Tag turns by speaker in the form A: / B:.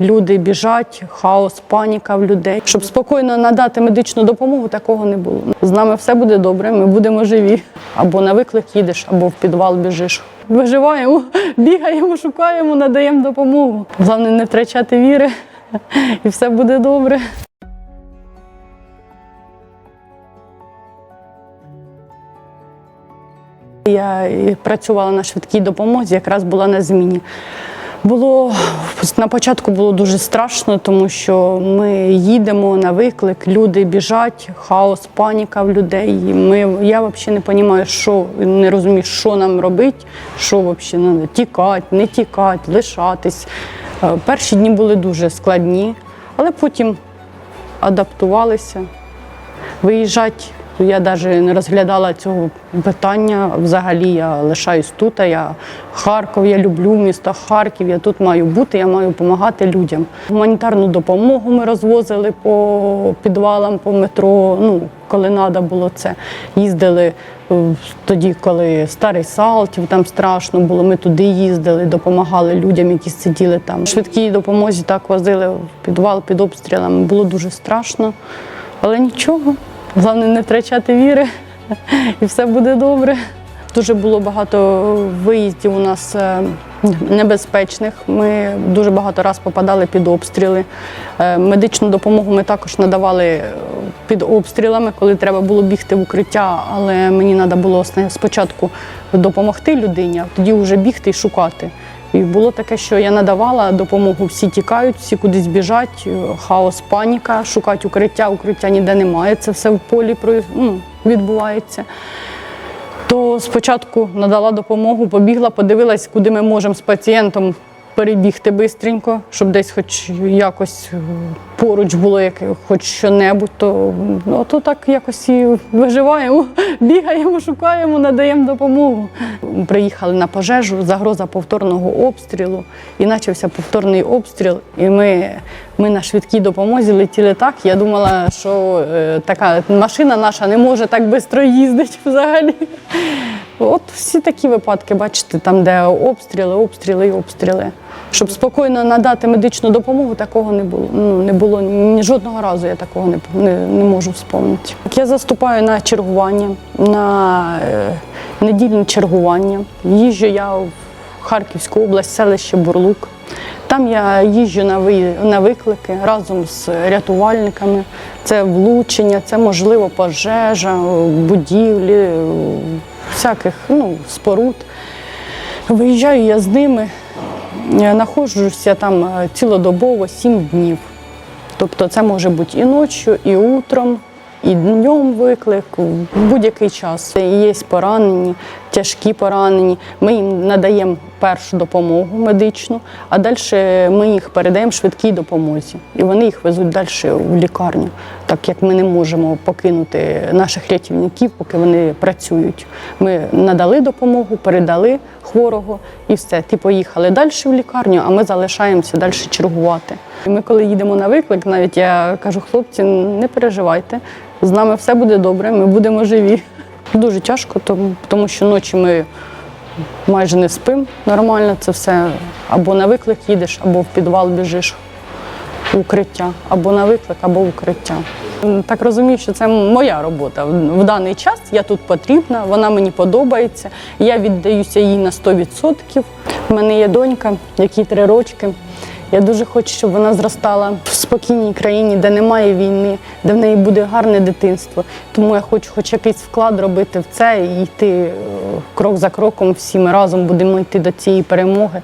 A: люди біжать, хаос, паніка в людей. Щоб спокійно надати медичну допомогу, такого не було. З нами все буде добре, ми будемо живі. Або на виклик їдеш, або в підвал біжиш. Виживаємо, бігаємо, шукаємо, надаємо допомогу. Головне не втрачати віри, і все буде добре. Я працювала на швидкій допомозі, якраз була на зміні. Було на початку було дуже страшно, тому що ми їдемо на виклик, люди біжать, хаос, паніка в людей. Ми, я взагалі не розумію, що не розумію, що нам робити, що взагалі надо тікати, не тікати, лишатись. Е, Перші дні були дуже складні, але потім адаптувалися. Виїжджати я навіть не розглядала цього питання. Взагалі я лишаюсь тут. Я Харків, я люблю місто Харків. Я тут маю бути, я маю допомагати людям. Гуманітарну допомогу ми розвозили по підвалам, по метро. Ну, коли треба було це. Їздили е, тоді, коли старий Салтів, там страшно було. Ми туди їздили, допомагали людям, які сиділи там. Швидкій допомозі так возили в підвал під обстрілами. Було дуже страшно, але нічого. Головне не втрачати віри, і все буде добре. Дуже було багато виїздів у нас е, небезпечних. Ми дуже багато разів попадали під обстріли. Е, Медичну допомогу ми також надавали е, під обстрілами, коли треба було бігти в укриття, але мені треба було спочатку допомогти людині, а тоді вже бігти і шукати. І було таке, що я надавала допомогу, всі тікають, всі кудись біжать, е, хаос, паніка, шукають укриття, укриття ніде немає. Це все в полі ну, відбувається. То спочатку надала допомогу, побігла, подивилась, куди ми можемо з пацієнтом перебігти швидко, щоб десь хоч якось е, поруч було як, хоч що-небудь, то, ну, то так якось і виживаємо, бігаємо, шукаємо, надаємо допомогу. Приїхали на пожежу, загроза повторного обстрілу, і почався повторний обстріл. І ми, ми на швидкій допомозі летіли так. Я думала, що е, така машина наша не може так швидко їздити взагалі. От всі такі випадки, бачите, там, де обстріли, обстріли і обстріли. Щоб спокійно надати медичну допомогу, такого не було. Ну, не було ні жодного разу я такого не, не, не можу вспомнити. Я заступаю на чергування, на е, недільне чергування. Їжджу я в Харківську область, селище Бурлук. Там я їжджу на, ви, на виклики разом з рятувальниками. Це влучення, це можливо пожежа, будівлі, всяких ну, споруд. Виїжджаю я з ними, знаходжуся там е, цілодобово 7 днів. Тобто це може бути і ночі, і утром, і днем виклик, в будь-який час. Є поранені, тяжкі поранені. Ми їм надаємо першу допомогу медичну, а далі ми їх передаємо швидкій допомозі. І вони їх везуть далі в лікарню, так як ми не можемо покинути наших рятівників, поки вони працюють. Ми надали допомогу, передали хворого і все. Ті поїхали далі в лікарню, а ми залишаємося далі чергувати. Ми, коли їдемо на виклик, навіть я кажу, хлопці, не переживайте, з нами все буде добре, ми будемо живі. Дуже тяжко, тому що ночі ми майже не спим нормально. Це все або на виклик їдеш, або в підвал біжиш укриття, або на виклик, або укриття. Так розумію, що це моя робота. В даний час я тут потрібна, вона мені подобається. Я віддаюся їй на 100%. У мене є донька, якій три рочки. Я дуже хочу, щоб вона зростала в спокійній країні, де немає війни, де в неї буде гарне дитинство. Тому я хочу хоч якийсь вклад робити в це і йти е, крок за кроком. Всі ми разом будемо йти до цієї перемоги.